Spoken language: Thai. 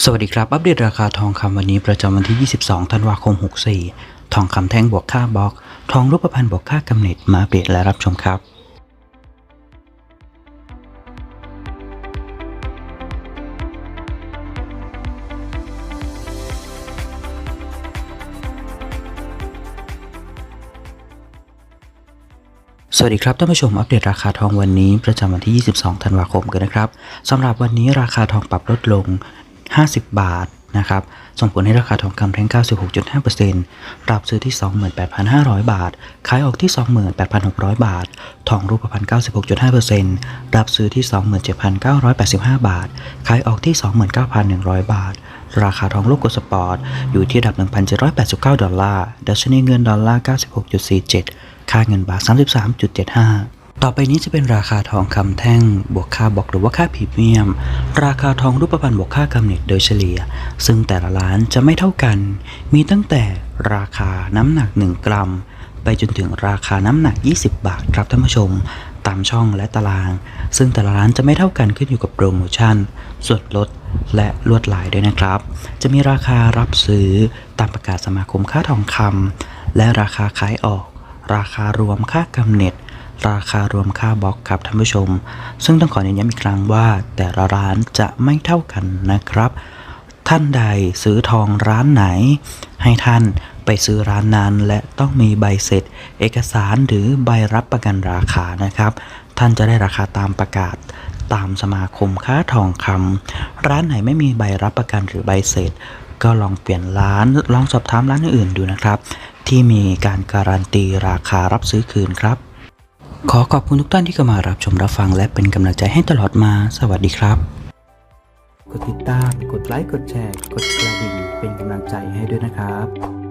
สวัสดีครับ อัปเดตราคาทองคำวันนี้ประจำวันที่ 22 ธันวาคม 64 ทองคำแท่งบวกค่าบล็อก ทองรูปพรรณบวกค่ากำเนิดมาอัปเดตและรับชมครับสวัสดีครับท่านผู้ชมอัปเดตราคาทองวันนี้ประจำวันที่ 22 ธันวาคมกันนะครับสำหรับวันนี้ราคาทองปรับลดลง 50 บาทนะครับส่งผลให้ราคาทองคำแท่ง 96.5%ปรับซื้อที่ 28,500 บาท ขายออกที่ 28,600 บาท ทองรูปพรรณ96.5%รับซื้อที่ 27,985 บาท ขายออกที่ 29,100 บาท ราคาทองโลกกสปอร์ต อยู่ที่ระดับ 1,789 ดอลลาร์ ดัชนีเงินดอลลาร์ 96.47 ค่าเงินบาท 33.75 ต่อไปนี้จะเป็นราคาทองคำแท่ง บวกค่าบล็อกหรือว่าค่าพรีเมียม ราคาทองรูปพรรณบวกค่ากำเนิดโดยเฉลี่ย ซึ่งแต่ละร้านจะไม่เท่ากัน มีตั้งแต่ราคาน้ำหนัก 1 กรัม ไปจนถึงราคาน้ำหนัก 20 บาทครับท่านผู้ชม ตามช่องและตาราง ซึ่งแต่ละร้านจะไม่เท่ากันขึ้นอยู่กับโปรโมชั่น ส่วนลดและลวดลายด้วยนะครับ จะมีราคารับซื้อตามประกาศสมาคมค่าทองคำและราคาขายออก ราคารวมค่ากำเนิด ราคารวมค่าบล็อกครับท่านผู้ชม ซึ่งต้องขอเน้นย้ำอีกครั้งว่า แต่ละร้านจะไม่เท่ากันนะครับ ท่านใดซื้อทองร้านไหน ให้ท่านไปซื้อร้านนั้นและต้องมีใบเสร็จ เอกสารหรือใบรับประกันราคานะครับ ท่านจะได้ราคาตามประกาศตามสมาคมค้าทองคำร้านไหนไม่มีใบรับประกันหรือใบเสร็จ ก็ลองเปลี่ยนร้านลองสอบถามร้านอื่นดูนะครับ ที่มีการการันตีราคารับซื้อคืนครับ ขอขอบคุณทุกท่านที่เข้ามารับชมรับฟังและเป็นกำลังใจให้ตลอดมา สวัสดีครับ กดติดตาม กดไลค์ กดแชร์ กดกระดิ่ง เป็นกำลังใจให้ด้วยนะครับ